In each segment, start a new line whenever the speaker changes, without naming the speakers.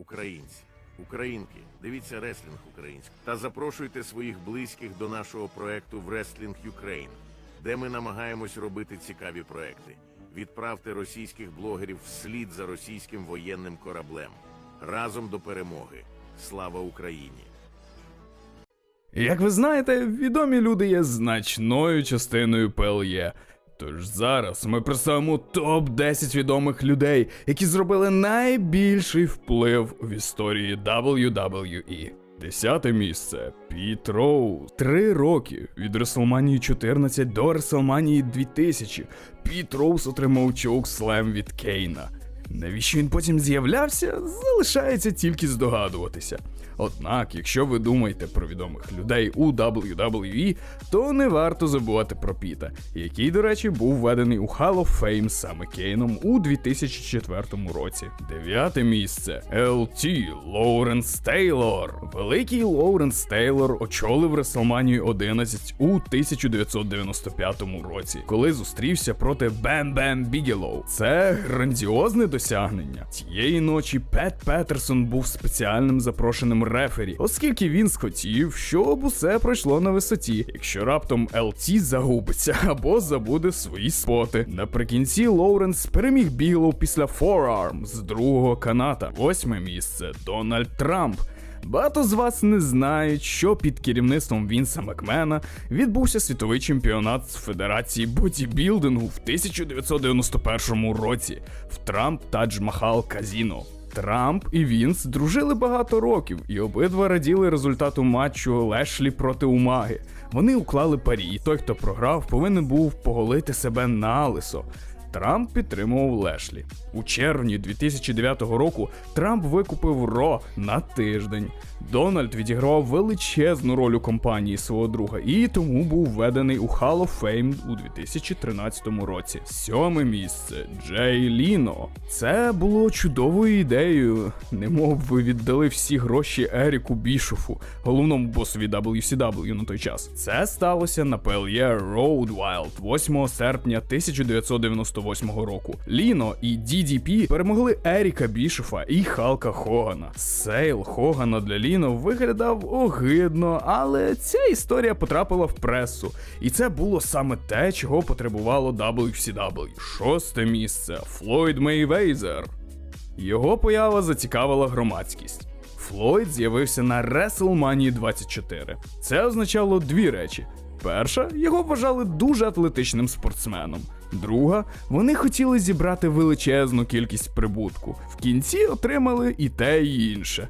Українці, українки, дивіться реслінг український та запрошуйте своїх близьких до нашого проекту в Wrestling Ukraine, де ми намагаємось робити цікаві проекти. Відправте російських блогерів вслід за російським воєнним кораблем. Разом до перемоги. Слава Україні!
Як ви знаєте, відомі люди є значною частиною PLE. Тож зараз ми представимо топ-10 відомих людей, які зробили найбільший вплив в історії WWE. Десяте місце Піт Роу. Три роки від WrestleMania 14 до WrestleMania 2000 Піт Роуз отримав чоук-слем від Кейна. Навіщо він потім з'являвся, залишається тільки здогадуватися. Однак, якщо ви думаєте про відомих людей у WWE, то не варто забувати про Піта, який, до речі, був введений у Hall of Fame саме Кейном у 2004 році. Дев'яте місце LT Лоуренс Тейлор. Великий Лоуренс Тейлор очолив WrestleMania 11 у 1995 році, коли зустрівся проти Бем Бем Бігелоу. Це грандіозне досягнення. Тієї ночі Пет Петерсон був спеціальним запрошеним рефері, оскільки він схотів, щоб усе пройшло на висоті, якщо раптом LT загубиться або забуде свої споти. Наприкінці Лоуренс переміг Бігелоу після Forearm з другого каната. Восьме місце Дональд Трамп. Багато з вас не знають, що під керівництвом Вінса Макмена відбувся світовий чемпіонат з Федерації бодібілдингу в 1991 році в Трамп Тадж Махал Казіно. Трамп і Вінс дружили багато років, і обидва раділи результату матчу Лешлі проти Умаги. Вони уклали парі, і той, хто програв, повинен був поголити себе налисо. Трамп підтримував Лешлі. У червні 2009 року Трамп викупив Ро на тиждень. Дональд відігравав величезну роль у компанії свого друга і тому був введений у Hall of Fame у 2013 році. Сьоме місце Джей Ліно. Це було чудовою ідеєю. Немов ви віддали всі гроші Еріку Бішофу, головному босові WCW на той час. Це сталося на PLE Road Wild 8 серпня 1998 року. Ліно і DDP перемогли Еріка Бішофа і Халка Хогана. Сейл Хогана для Ліно виглядав огидно, але ця історія потрапила в пресу, і це було саме те, чого потребувало WCW. Шосте місце Флойд Мейвейзер. Його поява зацікавила громадськість. Флойд з'явився на WrestleMania 24. Це означало дві речі. Перша, його вважали дуже атлетичним спортсменом. Друга, вони хотіли зібрати величезну кількість прибутку. В кінці отримали і те, і інше.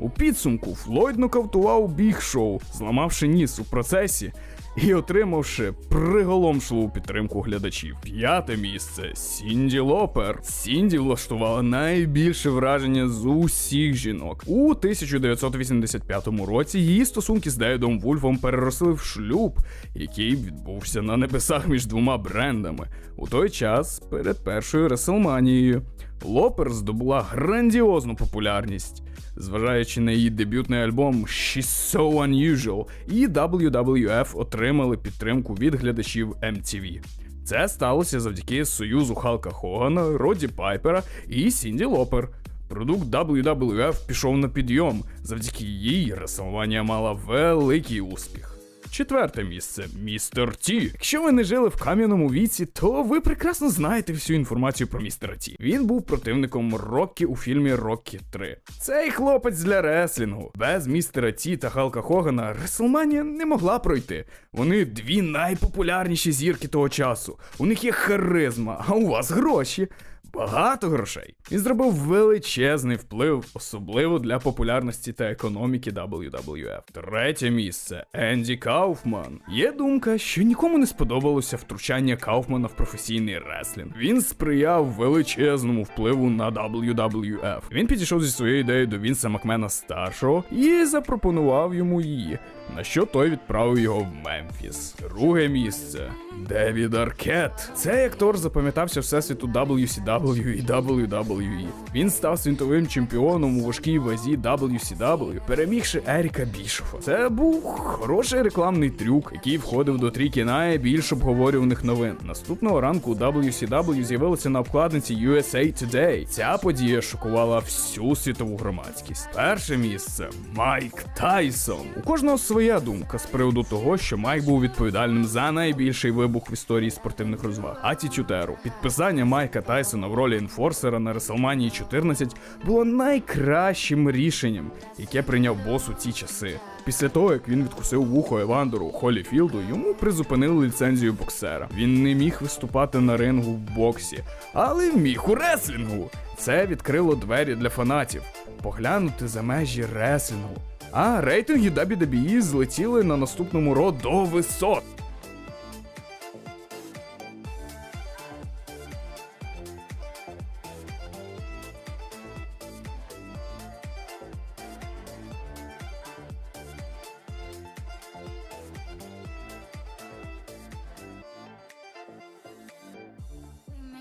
У підсумку Флойд нокаутував біг шоу, зламавши ніс у процесі і отримавши приголомшливу підтримку глядачів. П'яте місце Сінді Лопер. Сінді влаштувала найбільше враження з усіх жінок. У 1985 році її стосунки з Дейдом Вульфом переросли в шлюб, який відбувся на небесах між двома брендами. У той час перед першою Реселманією. Лопер здобула грандіозну популярність. Зважаючи на її дебютний альбом She's So Unusual, і WWF отримали підтримку від глядачів MTV. Це сталося завдяки союзу Халка Хогана, Роді Пайпера і Сінді Лопер. Продукт WWF пішов на підйом. Завдяки їй Реслманія мала великий успіх. Четверте місце містер Ті. Якщо ви не жили в кам'яному віці, то ви прекрасно знаєте всю інформацію про містера Ті. Він був противником Роккі у фільмі Роккі 3. Цей хлопець для реслінгу. Без містера Ті та Халка Хогана Реслманія не могла пройти. Вони дві найпопулярніші зірки того часу. У них є харизма, а у вас гроші. Багато грошей. Він зробив величезний вплив, особливо для популярності та економіки WWF. Третє місце Енді Кауфман. Є думка, що нікому не сподобалося втручання Кауфмана в професійний реслінг. Він сприяв величезному впливу на WWF. Він підійшов зі своєю ідеєю до Вінса Макмена старшого і запропонував йому її. На що той відправив його в Мемфіс. Друге місце Девід Аркет. Цей актор запам'ятався всесвіту WCW і WWE. Він став світовим чемпіоном у важкій вазі WCW, перемігши Еріка Бішофа. Це був хороший рекламний трюк, який входив до трійки найбільш обговорюваних новин. Наступного ранку WCW з'явилося на обкладинці USA Today. Ця подія шокувала всю світову громадськість. Перше місце Майк Тайсон. У кожного своя думка з приводу того, що Майк був відповідальним за найбільший вибух в історії спортивних розваг. Атітютеру. Підписання Майка Тайсона в ролі енфорсера на WrestleMania 14 було найкращим рішенням, яке прийняв бос у ті часи. Після того, як він відкусив вухо Евандеру Холіфілду, йому призупинили ліцензію боксера. Він не міг виступати на рингу в боксі, але міг у реслінгу. Це відкрило двері для фанатів поглянути за межі реслінгу. А рейтинги WWE злетіли на наступному ро до висот.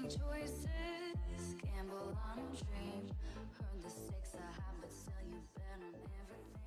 Choices, gamble on a dream. Heard the stakes are high, but still you bet on everything.